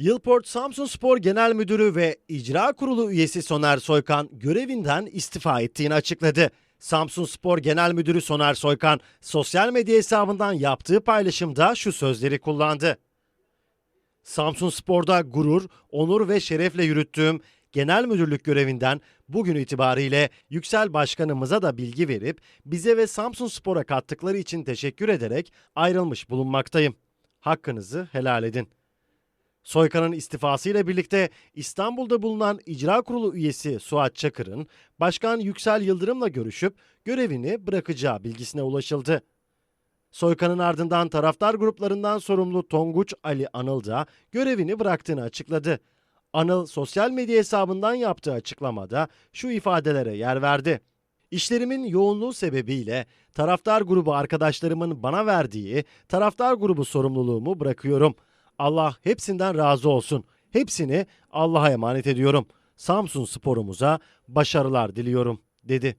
Yılport Samsun Spor Genel Müdürü ve İcra Kurulu üyesi Soner Soykan görevinden istifa ettiğini açıkladı. Samsun Spor Genel Müdürü Soner Soykan sosyal medya hesabından yaptığı paylaşımda şu sözleri kullandı. Samsun Spor'da gurur, onur ve şerefle yürüttüğüm genel müdürlük görevinden bugün itibariyle Yüksel Başkanımıza da bilgi verip bize ve Samsun Spor'a kattıkları için teşekkür ederek ayrılmış bulunmaktayım. Hakkınızı helal edin. Soykan'ın istifasıyla birlikte İstanbul'da bulunan İcra Kurulu üyesi Suat Çakır'ın Başkan Yüksel Yıldırım'la görüşüp görevini bırakacağı bilgisine ulaşıldı. Soykan'ın ardından taraftar gruplarından sorumlu Tonguç Ali Anıl da görevini bıraktığını açıkladı. Anıl sosyal medya hesabından yaptığı açıklamada şu ifadelere yer verdi. İşlerimin yoğunluğu sebebiyle taraftar grubu arkadaşlarımın bana verdiği taraftar grubu sorumluluğumu bırakıyorum. Allah hepsinden razı olsun. Hepsini Allah'a emanet ediyorum. Samsun sporumuza başarılar diliyorum dedi.